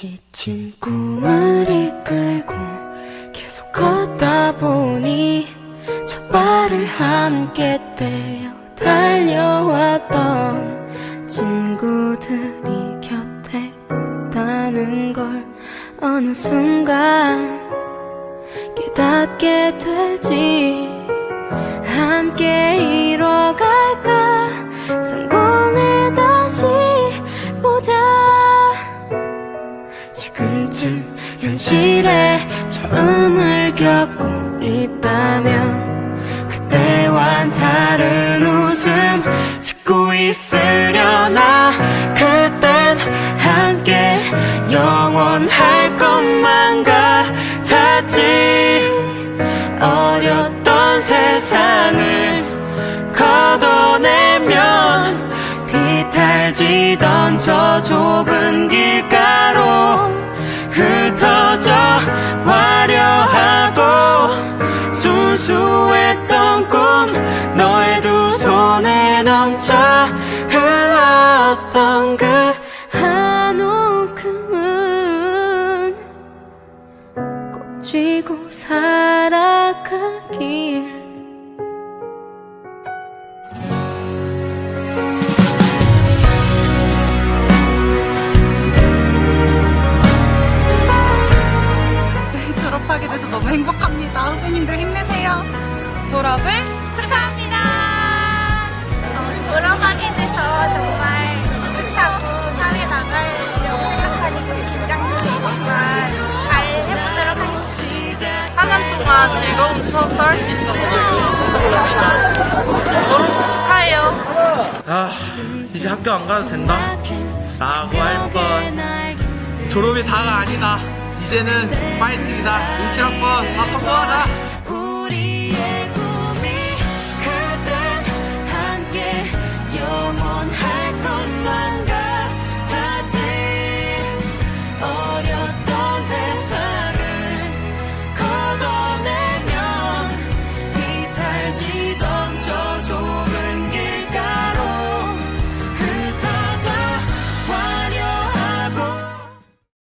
지친 꿈을 이끌고 계속 걷다 보니 첫 발을 함께 떼어 달려왔던 친구들이 곁에 없다는 걸 어느 순간 깨닫게 되지. 함께 현실에 처음을 겪고 있다면 그때와는 다른 웃음 짓고 있으려나 그땐 함께 영원할 것만 같았지. 어렸던 세상을 걷어내면 비탈지던 저 좁은 길가 순수했던 꿈 너의 두 손에 넘쳐 흘렀던 그 한 움큼은 꼭 쥐고 살아가길 너무 행복합니다. 후배님들 힘내세요. 졸업을 축하합니다. 어, 졸업하게 돼서 정말 뿌듯하고 사회 나가려고 생각하니 좀 긴장되지만 잘 해보도록 하겠습니다. 4년 동안 즐거운 추억 쌓을 수 있어서 너무 좋았습니다. 졸업 축하해요. 아 이제 학교 안 가도 된다 라고 할 뻔 졸업이 다가 아니다 이제는 파이팅이다 17학번 다 성공하자